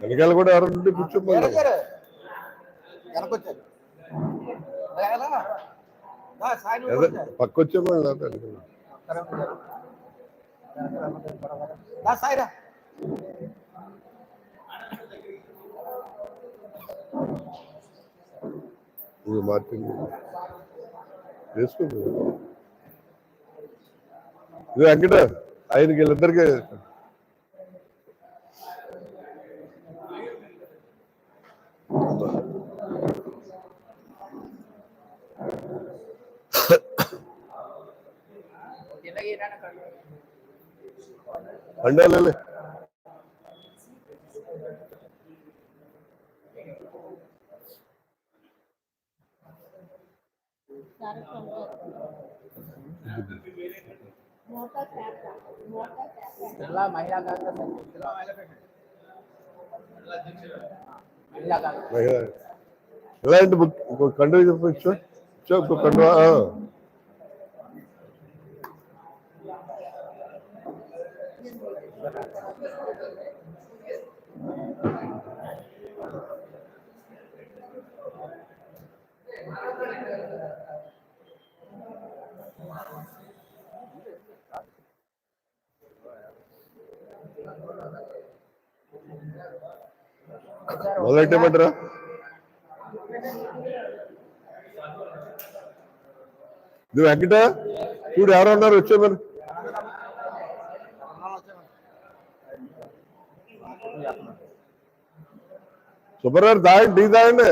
వెనకాల కూడా ఎవరు ఉంటే కూర్చోమన్నారు వెనకారు. వెనకొచ్చారు వెనకాల. దా, సాయి నువ్వు అదే వచ్చారు. పక్క వచ్చేమన్నారు దా, సాయిరా ఇది మార్టిన్ వేసుకోండి ఇది వెంకట ఆయనకి వీళ్ళిద్దరికి ట్యాప్ జిల్లా మహిళా కాంగ్రెస్ మహిళా బుక్ ఇంకో కండువ చెప్పచ్చు? కండువ మొదలెట్టమంటారా ఇది వెంకట? చూడు ఎవరు ఉన్నారు వచ్చే మరి. సుబ్బారావు తాగండి టీ తాగండి.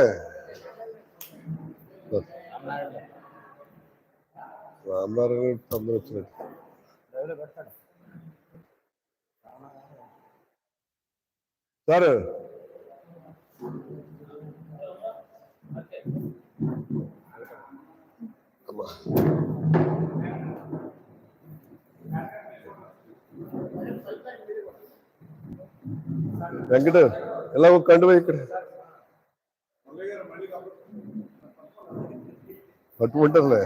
రామనారాయణ తొందర వచ్చినట్టు. సార్. అమ్మా వెంకట ఎలా ఒక కండువా ఇక్కడ పట్టుకుంటారులే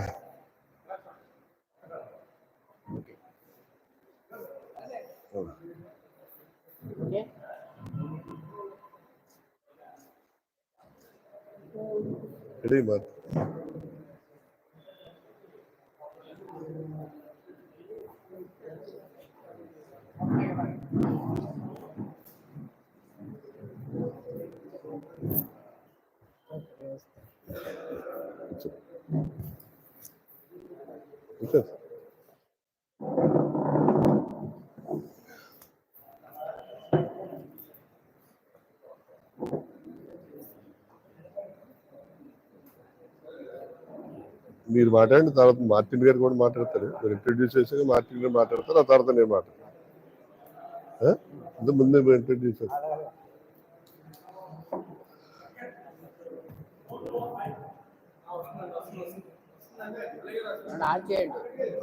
రెడీ మీరు మాట్లాడిన తర్వాత మార్టిన్ గారు కూడా మాట్లాడతారు. మీరు ఇంట్రడ్యూస్ చేసాక మార్టిన్ గారు మాట్లాడతారు ఆ తర్వాత నేను మాట్లాడతాను. ముందే మీరు ఇంట్రడ్యూస్ చేస్తాను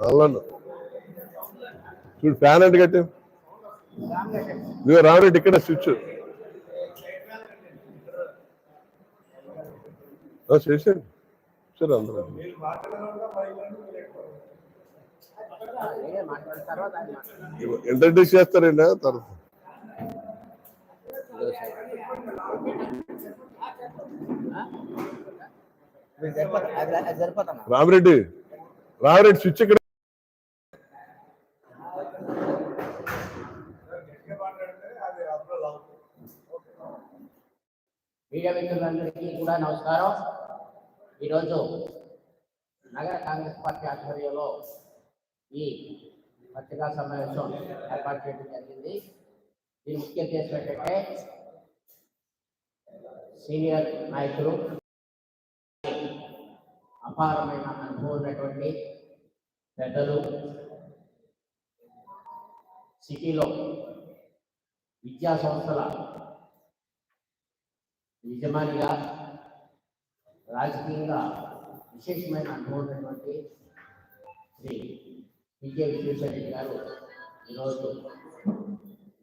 అలాను చూడు ఫ్యాన్ అంటే కట్టే. ఇదిగో ఇక్కడ స్విచ్. చేసేయండి సరే అందరూ. నేనే ఇంట్రడ్యూస్ చేస్తారండి తర్వాత రామిరెడ్డి రామిరెడ్డి స్విచ్ ఇక్కడ. మీడియా వ్యక్తులందరికీ కూడా నమస్కారం. ఈరోజు నగర కాంగ్రెస్ పార్టీ ఆధ్వర్యంలో ఈ పత్రికా సమావేశం ఏర్పాటు చేయడం జరిగింది. దీని ముఖ్య ఉద్దేశం ఏంటంటే సీనియర్ నాయకులు అపారమైన అనుభవం ఉన్నటువంటి పెద్దలు సిటీలో విద్యా సంస్థల యజమానిగా రాజకీయంగా విశేషమైన అనుభవం ఉన్నటువంటి శ్రీ విజయ విశ్వేశ్వరరెడ్డి గారు ఈరోజు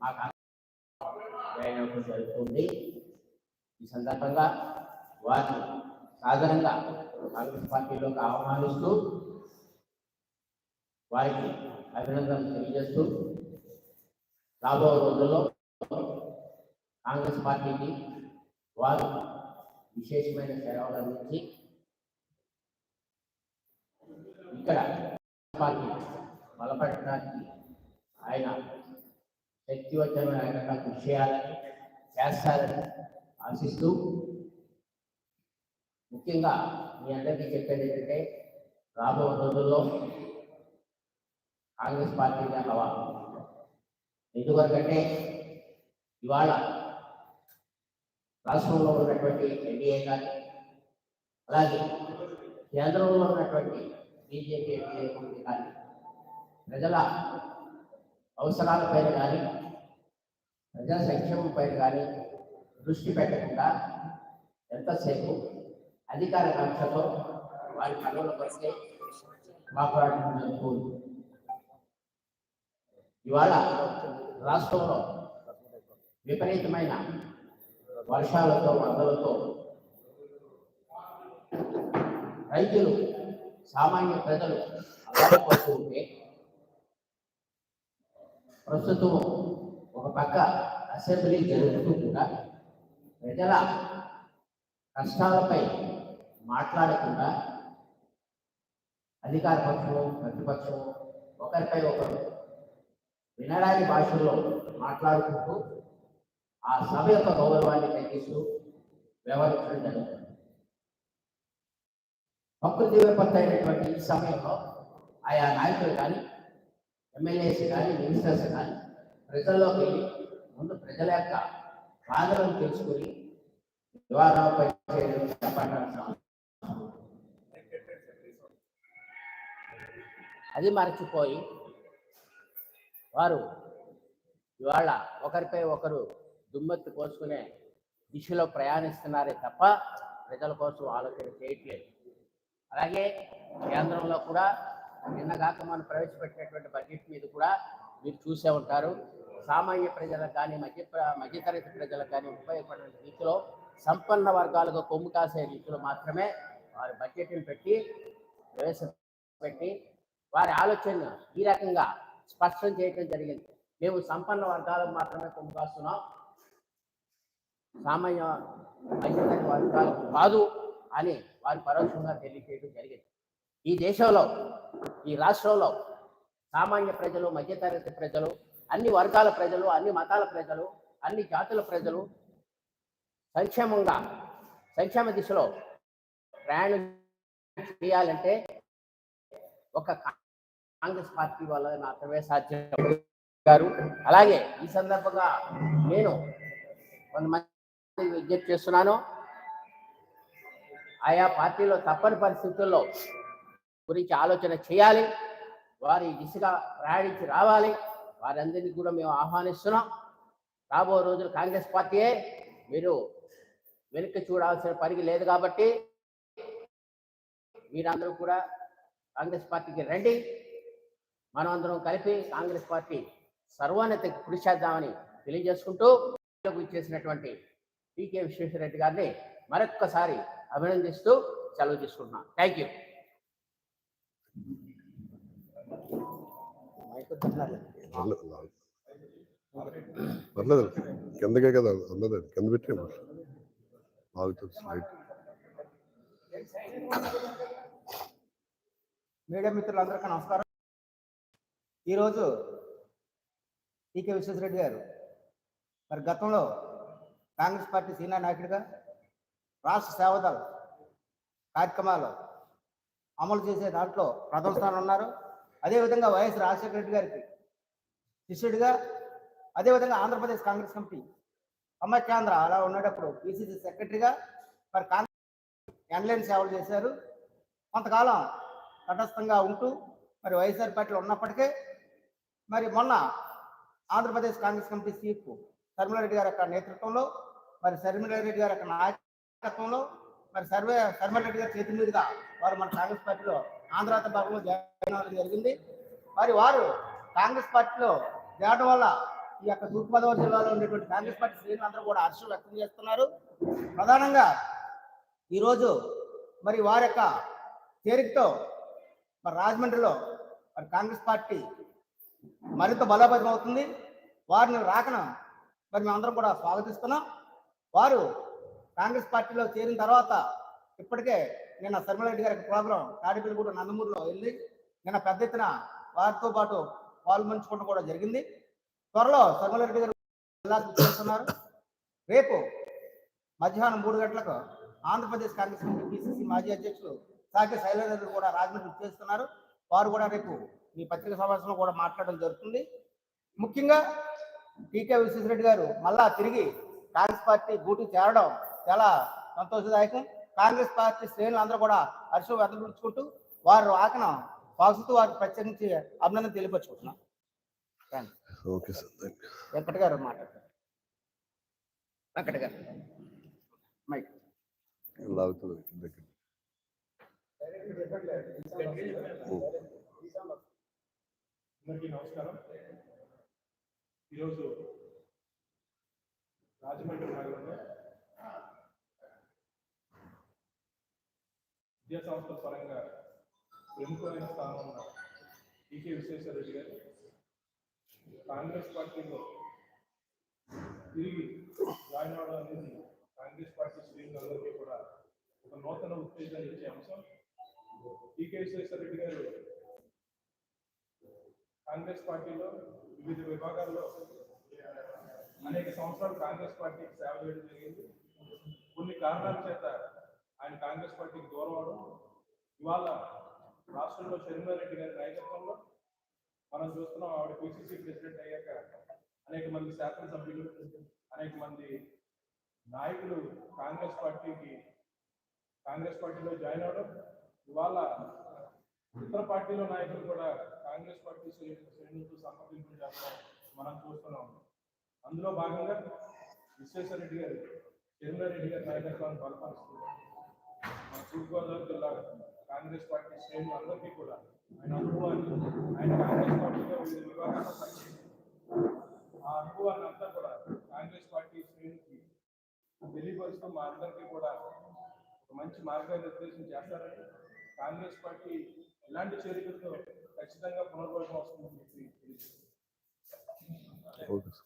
మా జాయిన్ జరుగుతుంది ఈ సందర్భంగా వారిని సాధారణంగా కాంగ్రెస్ పార్టీలోకి ఆహ్వానిస్తూ వారికి అభినందనలు తెలియజేస్తూ రాబో రోజుల్లో కాంగ్రెస్ పార్టీకి వారు విశేషమైన సేవలు అందించి ఇక్కడ బలపడటానికి ఆయన శక్తివంతమైన కృషి చేయాలని చేస్తారని ఆశిస్తూ ముఖ్యంగా మీ అందరికీ చెప్పేది ఏంటంటే రాబో రోజుల్లో కాంగ్రెస్ పార్టీగా హవా ఎందువరకంటే ఇవాళ రాష్ట్రంలో ఉన్నటువంటి ఎన్డీఏ కానీ అలాగే కేంద్రంలో ఉన్నటువంటి బీజేపీ ఎన్డీఏ కానీ ప్రజల అవసరాలపైన కానీ ప్రజా సంక్షేమంపై కానీ దృష్టి పెట్టకుండా ఎంతసేపు అధికార కక్షతో వారి పనుల కొరకే మాట్లాడటం జరుగుతుంది ఇవాళ రాష్ట్రంలో విపరీతమైన వర్షాలతో వరదలతో రైతులు సామాన్య ప్రజలు అల్లాడిపోతూ ఉంటే ప్రస్తుతం ఒక పక్క అసెంబ్లీ జరుగుతూ కూడా ప్రజల కష్టాలపై మాట్లాడకుండా అధికార పక్షము ప్రతిపక్షము ఒకరిపై ఒకరు వినడానికి భాషల్లో మాట్లాడుకుంటూ ఆ సభ యొక్క గౌరవాన్ని తగ్గిస్తూ వ్యవహరించడం జరుగుతుంది. ప్రకృతి విపత్తు అయినటువంటి ఈ సమయంలో ఆయా నాయకులు కానీ ఎమ్మెల్యేస్ కానీ మినిస్టర్స్ కానీ ప్రజల్లోకి వెళ్ళి ముందు ప్రజల యొక్క బాధలను తెలుసుకుని నివారణపై చర్యలు చేపట్టాల్సిన అది మరచిపోయి వారు ఇవాళ ఒకరిపై ఒకరు దుమ్మెత్తి పోసుకునే దిశలో ప్రయాణిస్తున్నారే తప్ప ప్రజల కోసం ఆలోచన చేయట్లేదు. అలాగే కేంద్రంలో కూడా నిన్నగాక మనం ప్రవేశపెట్టినటువంటి బడ్జెట్ మీద కూడా మీరు చూసే ఉంటారు. సామాన్య ప్రజలకు కానీ మధ్య ప్ర- మధ్యతరగతి ప్రజలకు కానీ ఉపయోగపడే రీతిలో సంపన్న వర్గాలకు కొమ్ము కాసే రీతిలో మాత్రమే వారి బడ్జెట్ని పెట్టి ప్రవేశపెట్టి వారి ఆలోచన ఈ రకంగా స్పష్టం చేయడం జరిగింది. మేము సంపన్న వర్గాలకు మాత్రమే కొమ్ము కాస్తున్నాం. సామాన్య మధ్యతరగతి వర్గాలకు కాదు. అని వారు పరోక్షంగా తెలియజేయడం జరిగింది. ఈ దేశంలో ఈ రాష్ట్రంలో సామాన్య ప్రజలు మధ్యతరగతి ప్రజలు అన్ని వర్గాల ప్రజలు అన్ని మతాల ప్రజలు అన్ని జాతుల ప్రజలు సంక్షేమంగా సంక్షేమ దిశలో ప్రయాణం చేయాలంటే ఒక కాంగ్రెస్ పార్టీ వల్ల మాత్రమే సాధ్యం గారు అలాగే ఈ సందర్భంగా నేను కొంతమంది విజ్ఞప్తి చేస్తున్నాను. ఆయా పార్టీలో తప్పని పరిస్థితుల్లో గురించి ఆలోచన చేయాలి. వారి దిశగా ప్రయాణించి రావాలి. వారందరినీ కూడా మేము ఆహ్వానిస్తున్నాం. రాబో రోజులు కాంగ్రెస్ పార్టీయే. మీరు వెనక్కి చూడాల్సిన పనికి లేదు కాబట్టి మీరందరూ కూడా కాంగ్రెస్ పార్టీకి రండి. మనం అందరం కలిపి కాంగ్రెస్ పార్టీ సర్వోన్నతికి కృషి చేద్దామని తెలియజేసుకుంటూ చేసినటువంటి టీకే విశ్వేశ్వరరెడ్డి గారిని మరొక్కసారి అభినందిస్తూ సెలవు తీసుకుంటున్నాను థ్యాంక్ యూ. పర్లేదు కిందకే కదా ఉన్నది. కింద పెట్టే బాగుతుంది స్లైడ్. మీడియా మిత్రులందరికీ నమస్కారం. ఈరోజు టీకే విశ్వేశ్వరరెడ్డి గారు మరి గతంలో కాంగ్రెస్ పార్టీ సీనియర్ నాయకుడిగా రాష్ట్ర సేవదళ కార్యక్రమాలు అమలు చేసే దాంట్లో ప్రథమ స్థానం ఉన్నారు. అదేవిధంగా వైఎస్ రాజశేఖర రెడ్డి గారికి శిష్యుడిగా అదేవిధంగా ఆంధ్రప్రదేశ్ కాంగ్రెస్ కమిటీ సమాఖ్యాంధ్ర అలా ఉండేటప్పుడు పిసిసి సెక్రటరీగా మరి కాంగ్రెస్ ఎన్లైన్ సేవలు చేశారు. కొంతకాలం తటస్థంగా ఉంటూ మరి వైఎస్ఆర్ పార్టీలో ఉన్నప్పటికీ మరి మొన్న ఆంధ్రప్రదేశ్ కాంగ్రెస్ కమిటీ చీఫ్ శర్మిలారెడ్డి గారి యొక్క నేతృత్వంలో మరి శర్మిలారెడ్డి గారి యొక్క నాయకత్వంలో మరి సర్వే శర్మిలారెడ్డి గారి చేతి మీదుగా వారు మన కాంగ్రెస్ పార్టీలో ఆంధ్ర భాగంలో జాయిన్ జరిగింది. మరి వారు కాంగ్రెస్ పార్టీలో చేరడం వల్ల ఈ యొక్క తూర్పుగోదావరి జిల్లాలో ఉండేటువంటి కాంగ్రెస్ పార్టీ శ్రేణులందరూ కూడా హర్షం వ్యక్తం చేస్తున్నారు. ప్రధానంగా ఈరోజు మరి వారి యొక్క చేరికతో మరి రాజమండ్రిలో మరి కాంగ్రెస్ పార్టీ మరింత బలోపేతం అవుతుంది. వారిని రాకన మరి మేమందరం కూడా స్వాగతిస్తున్నాం. వారు కాంగ్రెస్ పార్టీలో చేరిన తర్వాత ఇప్పటికే నిన్న శర్మలరెడ్డి గారి ప్రోగ్రాం తాడిపల్లిగూడ నందమూరులో వెళ్ళి నిన్న పెద్ద ఎత్తున వారితో పాటు పాల్పంచుకోవడం కూడా జరిగింది. త్వరలో శర్మలరెడ్డి గారు చేస్తున్నారు రేపు మధ్యాహ్నం మూడు గంటలకు ఆంధ్రప్రదేశ్ కాంగ్రెస్ పిసిసి మాజీ అధ్యక్షులు సాకే శైలజ కూడా రాజమండ్రి చేస్తున్నారు. వారు కూడా రేపు మీ పత్రిక సమావేశంలో కూడా మాట్లాడడం జరుగుతుంది. ముఖ్యంగా టీకే విశ్వేశ్వరరెడ్డి గారు మళ్ళా తిరిగి కాంగ్రెస్ పార్టీ గూటి చేరడం చాలా సంతోషదాయకం. కాంగ్రెస్ పార్టీ శ్రేణులు అందరూ కూడా హర్షం వ్యక్తపరుచుకుంటూ వారు ఆకన పాకుతూ వారికి ప్రత్యేకించి అభినందన తెలియపరుచుకుంటున్నాం. ఓకే సార్ వెంకట గారు మాట్లాడతారు. వెంకట గారు. మైక్. అందరికీ నమస్కారం. ఈరోజు రాజమండ్రి నగరంలో విద్యా సంస్థల పరంగా ప్రముఖమైన స్థానం ఉన్న ఈకే విశ్వేశ్వరరెడ్డి గారు కాంగ్రెస్ పార్టీలో తిరిగి జాయిన్ అవడం అనేది కాంగ్రెస్ పార్టీ శ్రేణులందరికీ కూడా ఒక నూతన ఉత్తేజాన్ని ఇచ్చే అంశం. ఈకే విశ్వేశ్వరరెడ్డి గారు కాంగ్రెస్ పార్టీలో వివిధ విభాగాల్లో అనేక సంవత్సరాలు కాంగ్రెస్ పార్టీకి సేవ చేయడం జరిగింది. కొన్ని కారణాల చేత ఆయన కాంగ్రెస్ పార్టీకి దూరం అవడం ఇవాళ రాష్ట్రంలో షర్మిలారెడ్డి గారి నాయకత్వంలో మనం చూస్తున్నాం ఆవిడ పిసిసి ప్రెసిడెంట్ అయ్యాక అనేక మంది శాసనసభ్యులు అనేక మంది నాయకులు కాంగ్రెస్ పార్టీకి కాంగ్రెస్ పార్టీలో జాయిన్ అవడం ఇవాళ ఇతర పార్టీలో నాయకులు కూడా కాంగ్రెస్ పార్టీ శ్రేణులతో సంప్రదింపులు చేస్తాం మనం చూస్తున్నాం అందులో భాగంగా విశ్వేశ్వరరెడ్డి గారు చంద్రారెడ్డి గారి నాయకత్వాన్ని బలపరుస్తున్నారు మన తూర్పుగోదావరి జిల్లా కాంగ్రెస్ పార్టీ శ్రేణులు అందరికీ కూడా ఆయన అనుభవాన్ని ఆయన కాంగ్రెస్ పార్టీలో వివిధ విభాగాల్లో పనిచేసి ఆ అనుభవాన్ని అంతా కూడా కాంగ్రెస్ పార్టీ శ్రేణులకి తెలియపరుస్తూ మా అందరికీ కూడా ఒక మంచి మార్గనిర్దేశం చేస్తారని కాంగ్రెస్ పార్టీ ఇలాంటి చేరికలతో ఖచ్చితంగా పునర్వైభవం వస్తుందని చెప్పి తెలియజేస్తున్నాను. ఓకే సార్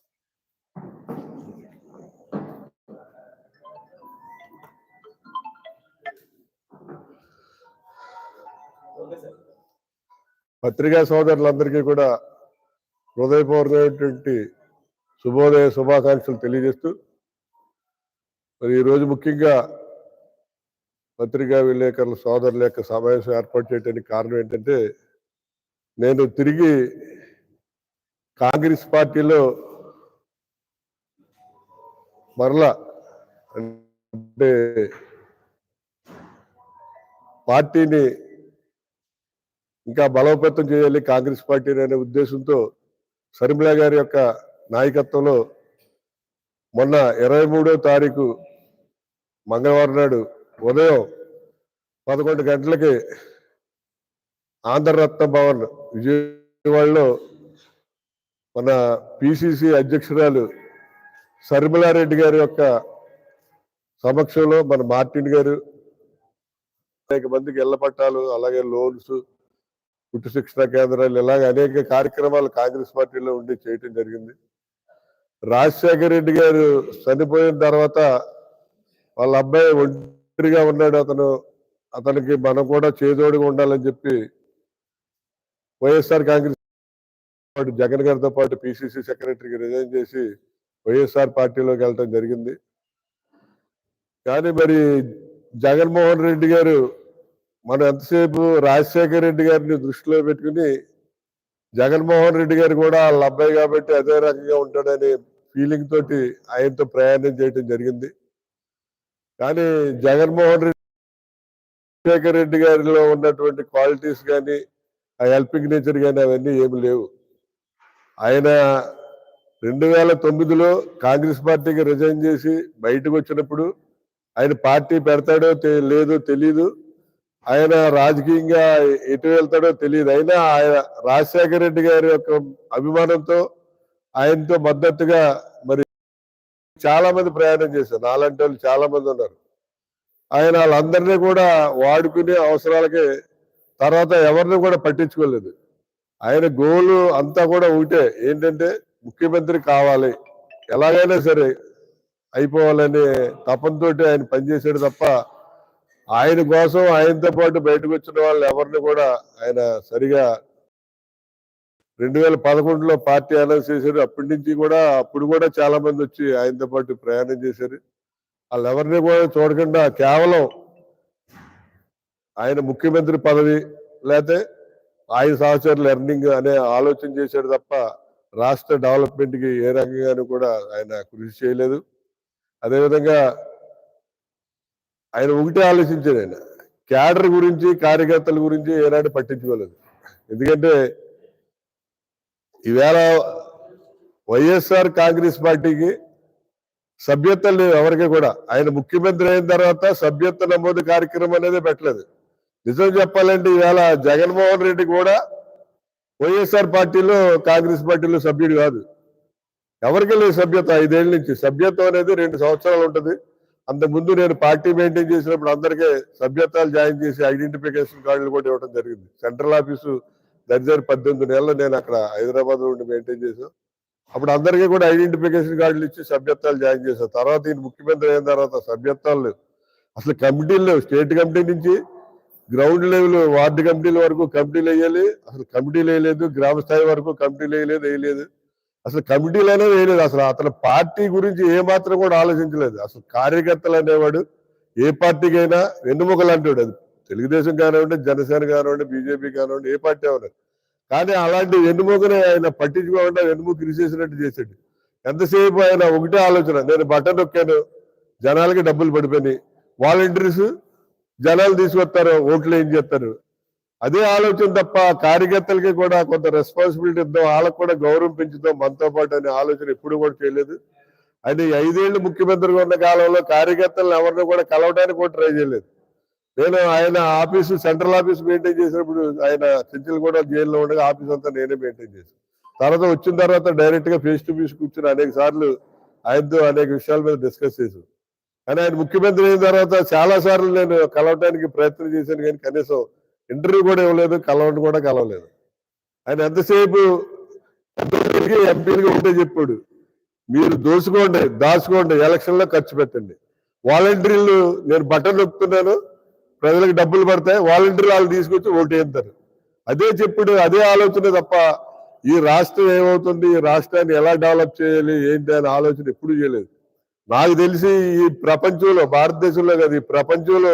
పత్రికా సోదరులందరికీ కూడా హృదయపూర్వకమైనటువంటి శుభోదయ శుభాకాంక్షలు తెలియజేస్తూ మరి ఈరోజు ముఖ్యంగా పత్రికా విలేకరుల సోదరుల యొక్క సమావేశం ఏర్పాటు చేయడానికి కారణం ఏంటంటే నేను తిరిగి కాంగ్రెస్ పార్టీలో మరలా అంటే పార్టీని ఇంకా బలోపేతం చేయాలి కాంగ్రెస్ పార్టీని అనే ఉద్దేశంతో శర్మిల గారి యొక్క నాయకత్వంలో మొన్న ఇరవై మూడో తారీఖు మంగళవారం నాడు ఉదయం పదకొండు గంటలకి ఆంధ్రరత్న భవన్ విజయవాడలో మన పిసిసి అధ్యక్షురాలు శర్మిలారెడ్డి గారి యొక్క సమక్షంలో మన మార్టిన్ గారు అనేక మందికి ఇళ్ళ పట్టాలు అలాగే లోన్స్ కుట్టు శిక్షణ కేంద్రాలు ఇలాగ అనేక కార్యక్రమాలు కాంగ్రెస్ పార్టీలో ఉండి చేయటం జరిగింది. రాజశేఖర రెడ్డి గారు చనిపోయిన తర్వాత వాళ్ళ అబ్బాయి ఒంటరిగా ఉన్నాడు అతను. అతనికి మనం కూడా చేదోడుగా ఉండాలని చెప్పి వైఎస్ఆర్ కాంగ్రెస్ పాటు జగన్ గారితో పాటు పిసిసి సెక్రటరీకి రిజైన్ చేసి వైఎస్ఆర్ పార్టీలోకి వెళ్ళటం జరిగింది. కానీ మరి జగన్మోహన్ రెడ్డి గారు మనం ఎంతసేపు రాజశేఖర్ రెడ్డి గారిని దృష్టిలో పెట్టుకుని జగన్మోహన్ రెడ్డి గారు కూడా వాళ్ళ అబ్బాయి కాబట్టి అదే రకంగా ఉంటాడనే ఫీలింగ్ తోటి ఆయనతో ప్రయాణం చేయడం జరిగింది. కానీ జగన్మోహన్ రెడ్డి రాజశేఖర రెడ్డి గారిలో ఉన్నటువంటి క్వాలిటీస్ కానీ ఆ హెల్పింగ్ నేచర్ కానీ అవన్నీ ఏమి లేవు. ఆయన రెండు వేల తొమ్మిదిలో కాంగ్రెస్ పార్టీకి రిజైన్ చేసి బయటకు వచ్చినప్పుడు ఆయన పార్టీ పెడతాడో తె- లేదో తెలియదు ఆయన రాజకీయంగా ఎటు వెళ్తాడో తెలియదు అయినా ఆయన రాజశేఖర రెడ్డి గారి యొక్క అభిమానంతో ఆయనతో మద్దతుగా మరి చాలా మంది ప్రయాణం చేశారు. నాలంటి వాళ్ళు చాలా మంది ఉన్నారు. ఆయన వాళ్ళందరినీ కూడా వాడుకునే అవసరాలకి తర్వాత ఎవరిని కూడా పట్టించుకోలేదు. ఆయన గోలు అంతా కూడా ఒకటే ఏంటంటే ముఖ్యమంత్రి కావాలి. ఎలాగైనా సరే అయిపోవాలని తపంతో ఆయన పనిచేశాడు తప్ప ఆయన కోసం ఆయనతో పాటు బయటకు వచ్చిన వాళ్ళు ఎవరిని కూడా ఆయన సరిగా రెండు వేల పదకొండులో పార్టీ అనౌన్స్ చేశారు. అప్పటి నుంచి కూడా అప్పుడు కూడా చాలా మంది వచ్చి ఆయనతో పాటు ప్రయాణం చేశారు. వాళ్ళు ఎవరిని కూడా చూడకుండా కేవలం ఆయన ముఖ్యమంత్రి పదవి లేకపోతే ఆయన సహచరులు ఎర్నింగ్ అనే ఆలోచన చేశాడు తప్ప రాష్ట్ర డెవలప్మెంట్కి ఏ రకంగానూ కూడా ఆయన కృషి చేయలేదు. అదేవిధంగా ఆయన ఒకటే ఆలోచించాడు ఆయన. క్యాడర్ గురించి కార్యకర్తల గురించి ఏనాడు పట్టించుకోలేదు. ఎందుకంటే ఈవేళ వైఎస్ఆర్ కాంగ్రెస్ పార్టీకి సభ్యత్వం లేవు ఎవరికి కూడా ఆయన ముఖ్యమంత్రి అయిన తర్వాత సభ్యత్వ నమోదు కార్యక్రమం అనేది పెట్టలేదు. నిజం చెప్పాలంటే ఈవేళ జగన్మోహన్ రెడ్డి కూడా వైఎస్ఆర్ పార్టీలో కాంగ్రెస్ పార్టీలో సభ్యుడు కాదు. ఎవరికి లేదు సభ్యత? ఐదేళ్ళ నుంచి. సభ్యత్వం అనేది రెండు సంవత్సరాలు ఉంటుంది. అంతకుముందు నేను పార్టీ మెయింటైన్ చేసినప్పుడు అందరికీ సభ్యత్వాలు జాయిన్ చేసి ఐడెంటిఫికేషన్ కార్డులు కూడా ఇవ్వడం జరిగింది. సెంట్రల్ ఆఫీసు దగ్గర పద్దెనిమిది నెలలు నేను అక్కడ హైదరాబాద్ నుండి మెయింటైన్ చేశాను. అప్పుడు అందరికీ కూడా ఐడెంటిఫికేషన్ కార్డులు ఇచ్చి సభ్యత్వాలు జాయిన్ చేశాను తర్వాత ఈయన ముఖ్యమంత్రి అయిన తర్వాత సభ్యత్వాలు లేవు. అసలు కమిటీలు లేవు. స్టేట్ కమిటీ నుంచి గ్రౌండ్ లెవెల్ వార్డు కమిటీల వరకు కమిటీలు వేయాలి. అసలు కమిటీలు వేయలేదు. గ్రామ స్థాయి వరకు కమిటీలు వేయలేదు వేయలేదు. అసలు కమిటీలు అనేది వేయలేదు. అసలు అతను పార్టీ గురించి ఏ మాత్రం కూడా ఆలోచించలేదు. అసలు కార్యకర్తలు అనేవాడు ఏ పార్టీకైనా వెన్నుముకలు అంటాడు అది తెలుగుదేశం కానివ్వండి జనసేన కానివ్వండి బీజేపీ కానివ్వండి ఏ పార్టీ అవరు కానీ అలాంటి వెన్నుముకని ఆయన పట్టించుకోకుండా వెన్నుముక ఇరిసేసినట్టు చేసాడు ఎంతసేపు ఆయన ఒకటే ఆలోచన నేను బటన్ నొక్కాను జనాలకి డబ్బులు పడిపోయినాయి. వాలంటీర్స్ జనాలు తీసుకొస్తారు ఓట్లు ఏం చేస్తారు? అదే ఆలోచన తప్ప కార్యకర్తలకి కూడా కొంత రెస్పాన్సిబిలిటీ ఇద్దాం వాళ్ళకు కూడా గౌరవం పెంచుతాం మనతో పాటు అనే ఆలోచన ఎప్పుడు కూడా చేయలేదు. ఆయన ఐదేళ్ళు ముఖ్యమంత్రిగా ఉన్న కాలంలో కార్యకర్తలను ఎవరిని కూడా కలవడానికి కూడా ట్రై చేయలేదు. నేను ఆయన ఆఫీసు సెంట్రల్ ఆఫీస్ మెయింటైన్ చేసినప్పుడు ఆయన చెంచులు కూడా జైల్లో ఉండగా ఆఫీస్ అంతా నేనే మెయింటైన్ చేశాను. తర్వాత వచ్చిన తర్వాత డైరెక్ట్గా ఫేస్ టు ఫేస్ కూర్చుని అనేక సార్లు ఆయనతో అనేక విషయాల మీద డిస్కస్ చేశాను. కానీ ఆయన ముఖ్యమంత్రి అయిన తర్వాత చాలా సార్లు నేను కలవటానికి ప్రయత్నం చేశాను కానీ కనీసం ఇంటర్వ్యూ కూడా ఇవ్వలేదు కలవడం కూడా కలవలేదు. ఆయన ఎంతసేపు ఎంపీలుగా ఉంటే చెప్పాడు మీరు దోసుకోండి దాచుకోండి ఎలక్షన్లో ఖర్చు పెట్టండి. వాలంటీర్లు నేను బట్టలు నొప్పుతున్నాను ప్రజలకు డబ్బులు పడతాయి వాలంటీర్లు వాళ్ళు తీసుకొచ్చి ఓటేస్తారు అదే చెప్పుడు అదే ఆలోచన తప్ప ఈ రాష్ట్రం ఏమవుతుంది ఈ రాష్ట్రాన్ని ఎలా డెవలప్ చేయాలి ఏంటి అనే ఆలోచన ఎప్పుడు చేయలేదు. నాకు తెలిసి ఈ ప్రపంచంలో భారతదేశంలో కాదు ఈ ప్రపంచంలో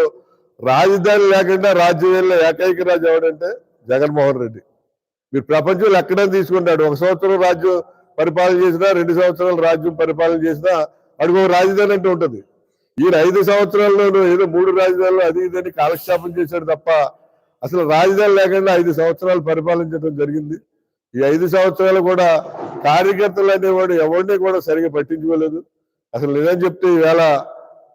రాజధాని లేకుండా రాజ్యాల్లో ఏకైక రాజు ఎవడంటే జగన్మోహన్ రెడ్డి. మీరు ప్రపంచంలో ఎక్కడైనా తీసుకుంటాడు ఒక సంవత్సరం రాజ్యం పరిపాలన చేసినా రెండు సంవత్సరాలు రాజ్యం పరిపాలన చేసినా అడుగు రాజధాని అంటే ఉంటుంది. ఈయన ఐదు సంవత్సరాల్లోనూ ఏదో మూడు రాజధానులు అది ఇదని కాలక్షేపం చేశాడు తప్ప అసలు రాజధాని లేకుండా ఐదు సంవత్సరాలు పరిపాలించడం జరిగింది. ఈ ఐదు సంవత్సరాలు కూడా కార్యకర్తలు అనేవాడు ఎవరిని కూడా సరిగా పట్టించుకోలేదు. అసలు నిజం చెప్తే ఈవేళ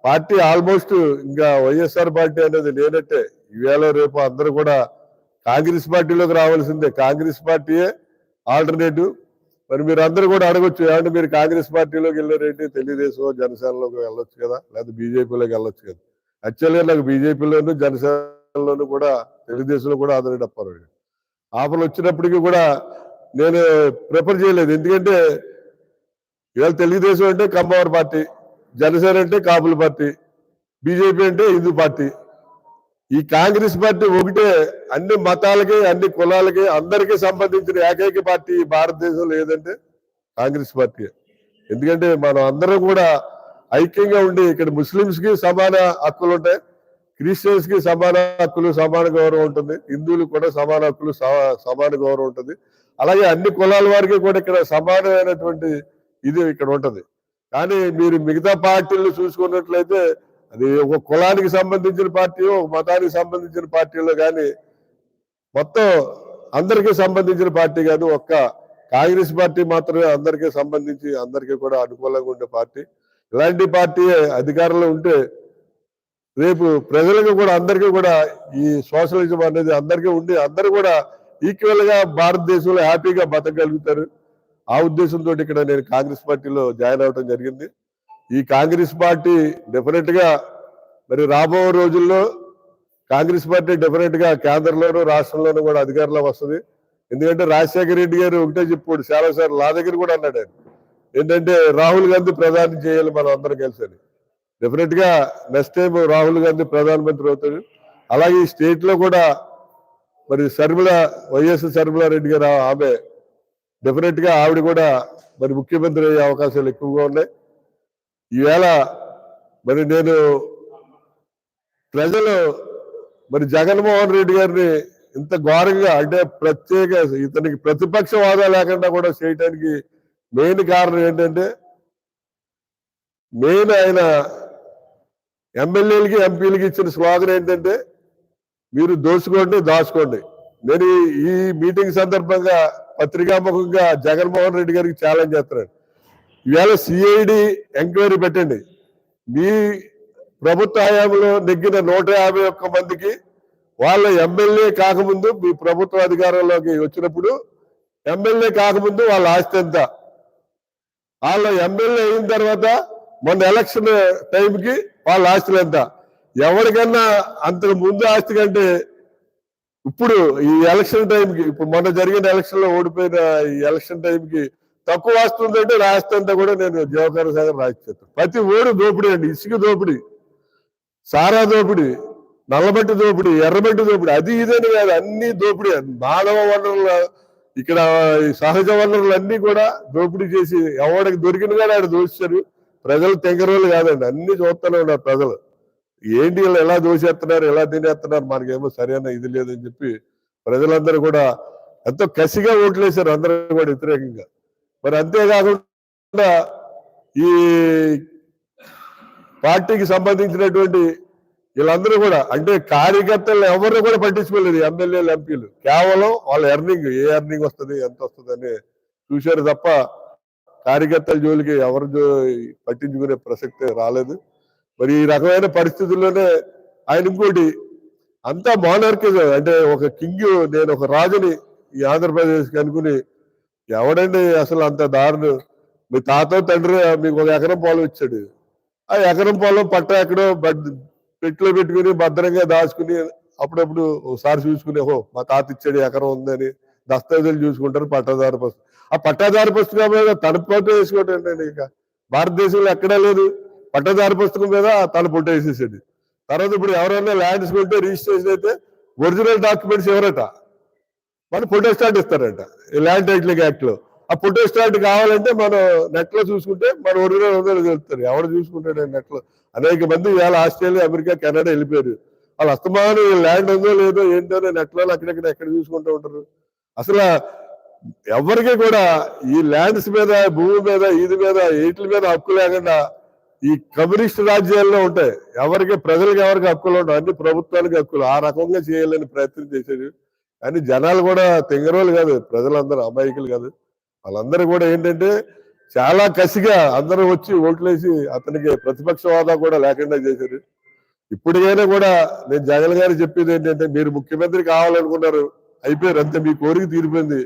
పార్టీ ఆల్మోస్ట్ ఇంకా వైఎస్ఆర్ పార్టీ అనేది లేనట్టే. ఈవేళ రేపు అందరూ కూడా కాంగ్రెస్ పార్టీలోకి రావాల్సిందే. కాంగ్రెస్ పార్టీయే ఆల్టర్నేటివ్. మరి మీరు అందరూ కూడా అడగొచ్చు. ఏమంటే మీరు కాంగ్రెస్ పార్టీలోకి వెళ్ళారేంటి? తెలుగుదేశం జనసేనలోకి వెళ్ళొచ్చు కదా? లేదా బీజేపీలోకి వెళ్ళొచ్చు కదా? యాక్చువల్గా నాకు బీజేపీలోను జనసేనలోను కూడా తెలుగుదేశంలో కూడా ఆదరణ అప్పారు ఆఫర్లు వచ్చినప్పటికీ కూడా నేను ప్రిఫర్ చేయలేదు. ఎందుకంటే ఇవాళ తెలుగుదేశం అంటే కమ్మవారి పార్టీ జనసేన అంటే కాపుల పార్టీ బీజేపీ అంటే హిందూ పార్టీ. ఈ కాంగ్రెస్ పార్టీ ఒకటే అన్ని మతాలకి అన్ని కులాలకి అందరికీ సంబంధించిన ఏకైక పార్టీ భారతదేశంలో ఏదంటే కాంగ్రెస్ పార్టీ. ఎందుకంటే మనం అందరం కూడా ఐక్యంగా ఉండి ఇక్కడ ముస్లిమ్స్కి సమాన హక్కులు ఉంటాయి క్రిస్టియన్స్కి సమాన హక్కులు సమాన గౌరవం ఉంటుంది హిందువులకు కూడా సమాన హక్కులు సమాన గౌరవం ఉంటుంది. అలాగే అన్ని కులాల వారికి కూడా ఇక్కడ సమానమైనటువంటి ఇది ఇక్కడ ఉంటది. కానీ మీరు మిగతా పార్టీలు చూసుకున్నట్లయితే అది ఒక కులానికి సంబంధించిన పార్టీ ఒక మతానికి సంబంధించిన పార్టీలో కానీ మొత్తం అందరికీ సంబంధించిన పార్టీ కాదు ఒక్క కాంగ్రెస్ పార్టీ మాత్రమే అందరికీ సంబంధించి అందరికీ కూడా అనుకూలంగా ఉండే పార్టీ. ఇలాంటి పార్టీ అధికారంలో ఉంటే రేపు ప్రజలకు కూడా అందరికీ కూడా ఈ సోషలిజం అనేది అందరికీ ఉండి అందరూ కూడా ఈక్వల్గా భారతదేశంలో హ్యాపీగా బతకగలుగుతారు. ఆ ఉద్దేశంతో ఇక్కడ నేను కాంగ్రెస్ పార్టీలో జాయిన్ అవడం జరిగింది. ఈ కాంగ్రెస్ పార్టీ డెఫినెట్గా మరి రాబో రోజుల్లో కాంగ్రెస్ పార్టీ డెఫినెట్గా కేంద్రంలోనూ రాష్ట్రంలోనూ కూడా అధికారంలో వస్తుంది. ఎందుకంటే రాజశేఖర రెడ్డి గారు ఒకటే చెప్పాడు చాలాసార్లు నా దగ్గర కూడా అన్నాడు ఆయన. ఏంటంటే రాహుల్ గాంధీ ప్రధాని చేయాలి మనం అందరం కలిసి అని. డెఫినెట్గా నెక్స్ట్ టైం రాహుల్ గాంధీ ప్రధానమంత్రి అవుతాడు. అలాగే ఈ స్టేట్లో కూడా మరి శర్మిల వైఎస్ శర్మిల రెడ్డి గారు ఆమె డెఫినెట్గా ఆవిడ కూడా మరి ముఖ్యమంత్రి అయ్యే అవకాశాలు ఎక్కువగా ఉన్నాయి. ఈవేళ మరి నేను ప్రజలు మరి జగన్మోహన్ రెడ్డి గారిని ఇంత ఘోరంగా అంటే ప్రత్యేక ఇతనికి ప్రతిపక్ష హోదా లేకుండా కూడా చేయటానికి మెయిన్ కారణం ఏంటంటే మెయిన్ ఆయన ఎమ్మెల్యేలకి ఎంపీలకి ఇచ్చిన స్లోగన్ ఏంటంటే మీరు దోచుకోండి దాచుకోండి. నేను ఈ- ఈ మీటింగ్ సందర్భంగా పత్రికాముఖంగా జగన్మోహన్ రెడ్డి గారికి ఛాలెంజ్ చేస్తున్నాను. ఈవేళ సిఐడి ఎంక్వైరీ పెట్టండి. మీ ప్రభుత్వ హయాంలో నెగ్గిన నూట యాభై ఒక్క మందికి వాళ్ళ ఎమ్మెల్యే కాకముందు మీ ప్రభుత్వ అధికారంలోకి వచ్చినప్పుడు ఎమ్మెల్యే కాకముందు వాళ్ళ ఆస్తి ఎంత? వాళ్ళ ఎమ్మెల్యే అయిన తర్వాత మొన్న ఎలక్షన్ టైంకి వాళ్ళ ఆస్తులు ఎంత? ఎవరికన్నా అంతకు ముందు ఆస్తి కంటే ఇప్పుడు ఈ ఎలక్షన్ టైంకి ఇప్పుడు మొన్న జరిగిన ఎలక్షన్లో ఓడిపోయిన ఈ ఎలక్షన్ టైంకి తక్కువ వస్తుందంటే ఉందంటే కూడా నేను జీవకార సాగర్ రాసిస్తాను ప్రతి ఓడు దోపిడీ అండి ఇసుక దోపిడీ సారా దోపిడీ నల్లబట్టి దోపిడీ ఎర్రబట్టి దోపిడీ అది ఇదని కాదు అన్ని దోపిడీ మానవ వనరుల ఇక్కడ ఈ సహజ వనరులు అన్ని కూడా దోపిడీ చేసి ఎవడికి దొరికిన కానీ ఆడ దోషిస్తారు. ప్రజలు తెంగరోళ్ళు కాదండి అన్ని చూస్తూనే ఉన్నారు ప్రజలు. ఏంటి వీళ్ళు ఎలా దోషేస్తున్నారు ఎలా తినేస్తున్నారు మనకేమో సరైన ఇది లేదని చెప్పి ప్రజలందరూ కూడా ఎంతో కసిగా ఓట్లేశారు అందరూ కూడా వ్యతిరేకంగా. మరి అంతేకాకుండా ఈ పార్టీకి సంబంధించినటువంటి వీళ్ళందరూ కూడా అంటే కార్యకర్తలు ఎవరిని కూడా పట్టించుకోలేదు ఎమ్మెల్యేలు ఎంపీలు. కేవలం వాళ్ళ ఎర్నింగ్ ఏ ఎర్నింగ్ వస్తుంది ఎంత వస్తుంది అని చూశారు తప్ప కార్యకర్తల జోలికి ఎవరు జో- పట్టించుకునే ప్రసక్తే రాలేదు. మరి ఈ రకమైన పరిస్థితుల్లోనే ఆయన ఇంకోటి అంతా మానర్కిజం. అంటే ఒక కింగ్ నేను ఒక రాజుని ఈ ఆంధ్రప్రదేశ్కి అనుకుని ఎవడండి అసలు అంత దారుణం? మీ తాత తండ్రి మీకు ఒక ఎకరం పొలం ఇచ్చాడు. ఆ ఎకరం పొలం పట్ట ఎక్కడో పెట్టిలో పెట్టుకుని భద్రంగా దాచుకుని అప్పుడప్పుడు ఒకసారి చూసుకుని ఓహో మా తాత ఇచ్చాడు ఎకరం ఉందని దస్తావేజులు చూసుకుంటారు పట్టాదారు పుస్తకం ఆ పట్టాదారు పుస్తకం మీద తన ఫోటో వేసుకోవటండి ఇంకా ఇక. భారతదేశంలో ఎక్కడా లేదు. పట్టాదారు పుస్తకం మీద తన ఫోటో వేసేసాడు తర్వాత ఇప్పుడు ఎవరైనా ల్యాండ్స్ కొంటే రిజిస్ట్రేషన్ అయితే ఒరిజినల్ డాక్యుమెంట్స్ ఎవరట? మన ఫోటో స్టార్ట్ ఇస్తారంట. ఈ ల్యాండ్ టైటిలింగ్ యాక్ట్లో. ఆ ఫోటో స్టార్ట్ కావాలంటే మనం నెట్లో చూసుకుంటే మన ఒరిజినల్ ఉందని తెలుస్తారు. ఎవరు చూసుకుంటాడు నెట్లో? అనేక మంది ఇవాళ ఆస్ట్రేలియా అమెరికా కెనడా వెళ్ళిపోయారు. వాళ్ళు అస్తమానం ఈ ల్యాండ్ ఉందో లేదో ఏంటో నెట్లో అక్కడెక్కడ ఎక్కడ చూసుకుంటూ ఉంటారు. అసలు ఎవరికి కూడా ఈ ల్యాండ్స్ మీద భూమి మీద ఇది మీద వీటి మీద హక్కు లేకుండా ఈ కమ్యూనిస్ట్ రాజ్యాల్లో ఉంటాయి. ఎవరికి ప్రజలకు ఎవరికి హక్కులు ఉండవు. అన్ని ప్రభుత్వానికి హక్కులు. ఆ రకంగా చేయాలని ప్రయత్నం చేశారు కానీ జనాలు కూడా తెంగరోలు కాదు ప్రజలందరూ అమాయకులు కాదు. వాళ్ళందరూ కూడా ఏంటంటే చాలా కసిగా అందరూ వచ్చి ఓట్లేసి అతనికి ప్రతిపక్ష హోదా కూడా లేకుండా చేశారు. ఇప్పటికైనా కూడా నేను జగన్ గారు చెప్పేది ఏంటంటే మీరు ముఖ్యమంత్రి కావాలనుకున్నారు అయిపోయారు అంతే మీ కోరిక తీరిపోయింది.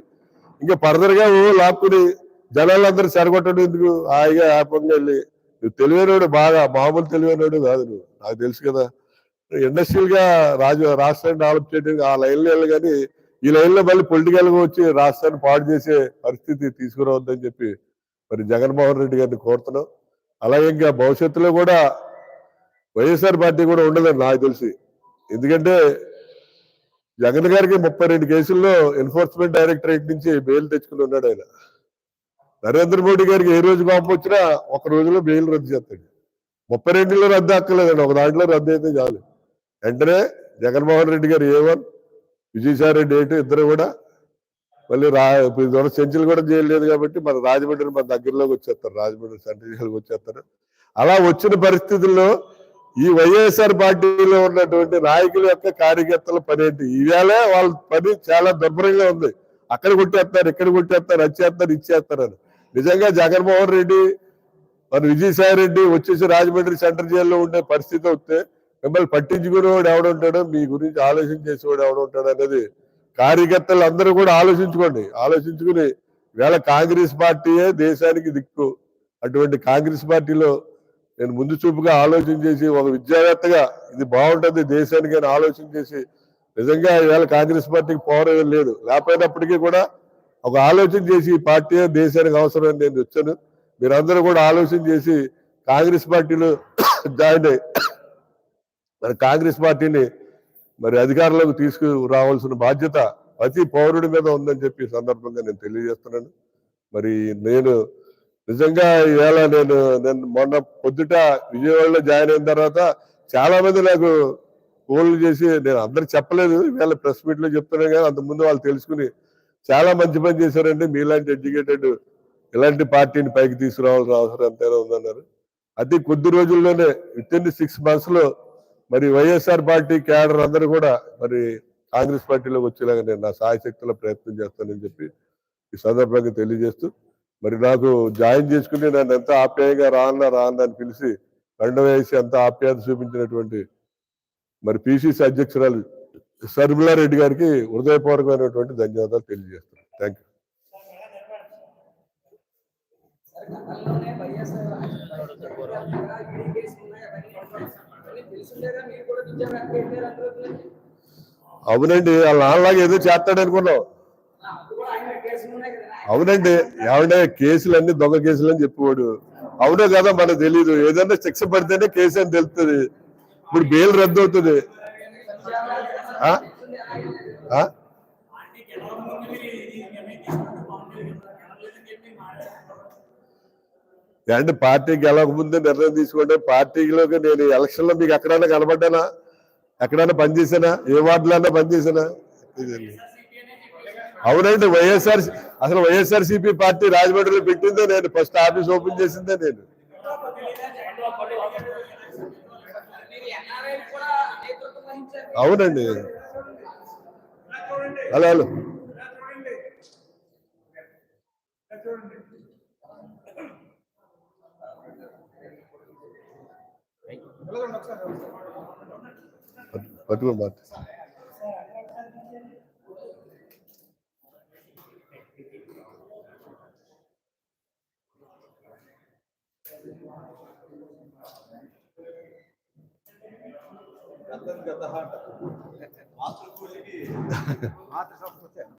ఇంకా ఫర్దర్గా ఓ లాక్కుని జనాలందరూ చెరగొట్టడం ఎందుకు హాయిగా యాపంగా వెళ్ళి నువ్వు తెలివైనడు బాగా మామూలు తెలివైనడు కాదు నువ్వు నాకు తెలుసు కదా. ఇండస్ట్రియల్గా రాజు రాష్ట్రాన్ని డెవలప్ చేయడం ఆ లైన్లో వెళ్ళి కానీ ఈ లైన్లో మళ్ళీ పొలిటికల్గా వచ్చి రాష్ట్రాన్ని పాడు చేసే పరిస్థితి తీసుకురావద్దని చెప్పి మరి జగన్మోహన్ రెడ్డి గారిని కోరుతున్నాం. అలాగే ఇంకా భవిష్యత్తులో కూడా వైఎస్ఆర్ పార్టీ కూడా ఉండదని నాకు తెలిసి. ఎందుకంటే జగన్ గారికి ముప్పై రెండు కేసుల్లో ఎన్ఫోర్స్మెంట్ డైరెక్టరేట్ నుంచి బెయిల్ తెచ్చుకుని ఉన్నాడు ఆయన. నరేంద్ర మోడీ గారికి ఏ రోజు కోపం వచ్చినా ఒక రోజులో బెయిల్ రద్దు చేస్తాడు. ముప్పై రెండులో రద్దు అక్కర్లేదండి. ఒక దాంట్లో రద్దు అయితే చాలు. వెంటనే జగన్మోహన్ రెడ్డి గారు ఏ వన్ విజయసాయి రెడ్డి ఏంటో ఇద్దరు కూడా మళ్ళీ రా ఇప్పుడు సెంచులు కూడా చేయలేదు కాబట్టి మన రాజమండ్రి మన దగ్గరలోకి వచ్చేస్తారు రాజమండ్రి సెంట్రల్ జైలుకి వచ్చేస్తారు. అలా వచ్చిన పరిస్థితుల్లో ఈ వైఎస్ఆర్ పార్టీలో ఉన్నటువంటి నాయకుల యొక్క కార్యకర్తల పని ఏంటి? ఈవేళ వాళ్ళ పని చాలా దుర్భరంగా ఉంది. అక్కడ కొట్టేస్తారు ఇక్కడ కొట్టేస్తారు వచ్చేస్తారు ఇచ్చేస్తారు అని. నిజంగా జగన్మోహన్ రెడ్డి మన విజయసాయి రెడ్డి వచ్చేసి రాజమండ్రి సెంట్రల్ జైల్లో ఉండే పరిస్థితి వస్తే మిమ్మల్ని పట్టించుకునేవాడు ఎవడుంటాడో మీ గురించి ఆలోచన చేసేవాడు ఎవడుంటాడు అనేది కార్యకర్తలు అందరూ కూడా ఆలోచించుకోండి. ఆలోచించుకుని వేళ కాంగ్రెస్ పార్టీయే దేశానికి దిక్కు. అటువంటి కాంగ్రెస్ పార్టీలో నేను ముందు చూపుగా ఆలోచన చేసి ఒక విద్యావేత్తగా ఇది బాగుంటుంది దేశానికి అని ఆలోచన చేసి నిజంగా ఇవాళ కాంగ్రెస్ పార్టీకి పోవడం లేదు. లేకపోయినప్పటికీ కూడా ఒక ఆలోచన చేసి ఈ పార్టీ దేశానికి అవసరం అని నేను వచ్చాను. మీరందరూ కూడా ఆలోచన చేసి కాంగ్రెస్ పార్టీలో జాయిన్ అయ్యి మరి కాంగ్రెస్ పార్టీని మరి అధికారంలోకి తీసుకురావాల్సిన బాధ్యత ప్రతి పౌరుడి మీద ఉందని చెప్పి సందర్భంగా నేను తెలియజేస్తున్నాను. మరి నేను నిజంగా ఇవాళ నేను నేను మొన్న పొద్దుట విజయవాడలో జాయిన్ అయిన తర్వాత చాలా మంది నాకు ఫోన్లు చేసి నేను అందరికి చెప్పలేదు. ఇవాళ ప్రెస్ మీట్లో చెప్తున్నాను కానీ అంతకుముందు వాళ్ళు తెలుసుకుని చాలా మంచి పని చేశారండి. మీలాంటి ఎడ్యుకేటెడ్ ఇలాంటి పార్టీని పైకి తీసుకురావాల్సిన అవసరం ఎంతైనా ఉందన్నారు. అతి కొద్ది రోజుల్లోనే విత్ ఇన్ సిక్స్ మంత్స్లో మరి వైఎస్ఆర్ పార్టీ క్యాడర్ అందరూ కూడా మరి కాంగ్రెస్ పార్టీలోకి వచ్చేలాగా నేను నా సాయశక్తుల ప్రయత్నం చేస్తానని చెప్పి ఈ సందర్భంగా తెలియజేస్తూ మరి నాకు జాయిన్ చేసుకుని నన్ను ఎంత ఆప్యాయంగా రాన్న రాన్న అని పిలిచి రెండవ వేసి ఎంత ఆప్యాయత చూపించినటువంటి మరి పిసిసి అధ్యక్షురాలు శర్మిలారెడ్డి గారికి హృదయపూర్వకమైనటువంటి ధన్యవాదాలు తెలియజేస్తున్నాను. Thank you. YSR ED case ఉన్నాయి అవన్నీ తెలుసుండేగా మీరు కూడా విద్యార్థి పెట్టారు అందులో అవునండి వాళ్ళ నాన్నలాగా ఏదో చేస్తాడు అనుకున్నాం. అవునండి కూడా కేసులు అన్ని అవునండి ఏమంటే కేసులన్నీ దొంగ కేసులు అని చెప్పేవాడు. అవునే కదా మనకు తెలియదు ఏదైనా శిక్ష పడితేనే కేసు అని తెలుస్తుంది ఇప్పుడు బెయిల్ రద్దు అవుతుంది. అంటే పార్టీ గెలవకముందే నిర్ణయం తీసుకుంటే పార్టీలోకి నేను ఎలక్షన్లో మీకు ఎక్కడైనా కనబడ్డానా? ఎక్కడైనా పనిచేసానా ఏ వార్డులన్నా పనిచేసానా అవునండి వైఎస్ఆర్ అసలు వైఎస్ఆర్సీపీ పార్టీ రాజమండ్రిలో పెట్టిందే నేను. ఫస్ట్ ఆఫీస్ ఓపెన్ చేసిందే నేను. అవునండి. Hello hello. పట్టుకోండి మాట మాతృ సంస్థ